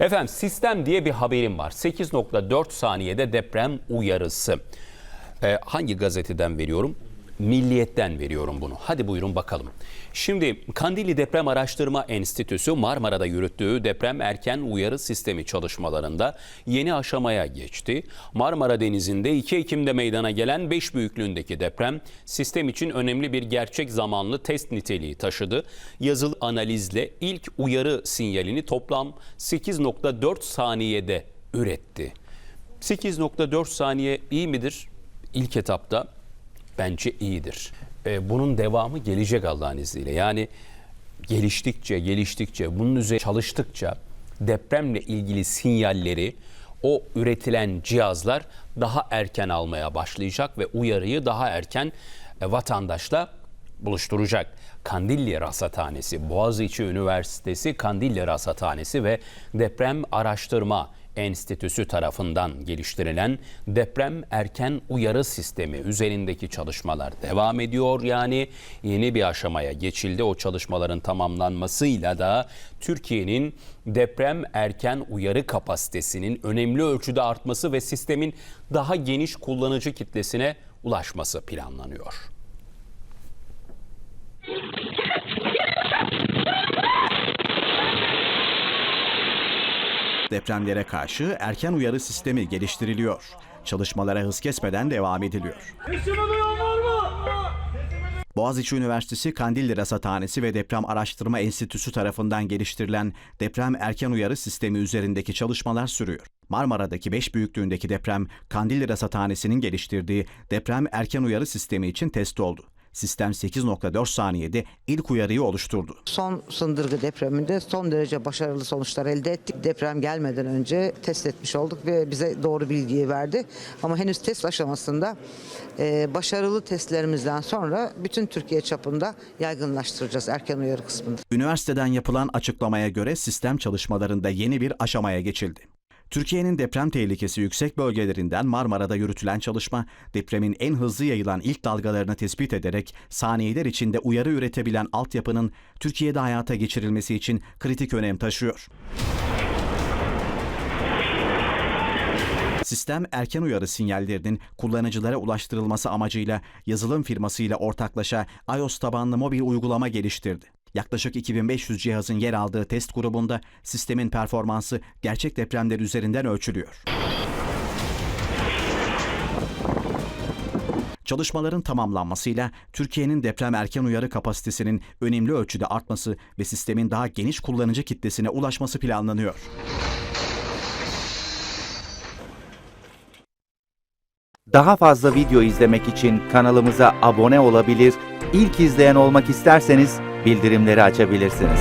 Efendim sistem diye bir haberim var. 8.4 saniyede deprem uyarısı. Ee, hangi gazeteden veriyorum? Milliyet'ten veriyorum bunu. Hadi buyurun bakalım. Şimdi Kandilli Deprem Araştırma Enstitüsü Marmara'da yürüttüğü deprem erken uyarı sistemi çalışmalarında yeni aşamaya geçti. Marmara Denizi'nde 2 Ekim'de meydana gelen 5 büyüklüğündeki deprem sistem için önemli bir gerçek zamanlı test niteliği taşıdı. Yazılı analizle ilk uyarı sinyalini toplam 8.4 saniyede üretti. 8.4 saniye iyi midir? İlk etapta bence iyidir. Ee, bunun devamı gelecek Allah'ın izniyle. Yani geliştikçe, geliştikçe, bunun üzerine çalıştıkça depremle ilgili sinyalleri o üretilen cihazlar daha erken almaya başlayacak ve uyarıyı daha erken e, vatandaşla buluşturacak. Kandilli Rasathanesi, Boğaziçi Üniversitesi Kandilli Rasathanesi ve Deprem Araştırma Enstitüsü tarafından geliştirilen deprem erken uyarı sistemi üzerindeki çalışmalar devam ediyor. Yani yeni bir aşamaya geçildi. O çalışmaların tamamlanmasıyla da Türkiye'nin deprem erken uyarı kapasitesinin önemli ölçüde artması ve sistemin daha geniş kullanıcı kitlesine ulaşması planlanıyor. Depremlere karşı erken uyarı sistemi geliştiriliyor. Çalışmalara hız kesmeden devam ediliyor. Boğaziçi Üniversitesi Kandilli Rasathanesi ve Deprem Araştırma Enstitüsü tarafından geliştirilen deprem erken uyarı sistemi üzerindeki çalışmalar sürüyor. Marmara'daki 5 büyüklüğündeki deprem Kandilli Rasathanesi'nin geliştirdiği deprem erken uyarı sistemi için test oldu. Sistem 8.4 saniyede ilk uyarıyı oluşturdu. Son sındırgı depreminde son derece başarılı sonuçlar elde ettik. Deprem gelmeden önce test etmiş olduk ve bize doğru bilgiyi verdi. Ama henüz test aşamasında e, başarılı testlerimizden sonra bütün Türkiye çapında yaygınlaştıracağız erken uyarı kısmında. Üniversiteden yapılan açıklamaya göre sistem çalışmalarında yeni bir aşamaya geçildi. Türkiye'nin deprem tehlikesi yüksek bölgelerinden Marmara'da yürütülen çalışma, depremin en hızlı yayılan ilk dalgalarını tespit ederek saniyeler içinde uyarı üretebilen altyapının Türkiye'de hayata geçirilmesi için kritik önem taşıyor. Sistem erken uyarı sinyallerinin kullanıcılara ulaştırılması amacıyla yazılım firmasıyla ortaklaşa iOS tabanlı mobil uygulama geliştirdi. Yaklaşık 2500 cihazın yer aldığı test grubunda sistemin performansı gerçek depremler üzerinden ölçülüyor. Çalışmaların tamamlanmasıyla Türkiye'nin deprem erken uyarı kapasitesinin önemli ölçüde artması ve sistemin daha geniş kullanıcı kitlesine ulaşması planlanıyor. Daha fazla video izlemek için kanalımıza abone olabilir, ilk izleyen olmak isterseniz bildirimleri açabilirsiniz.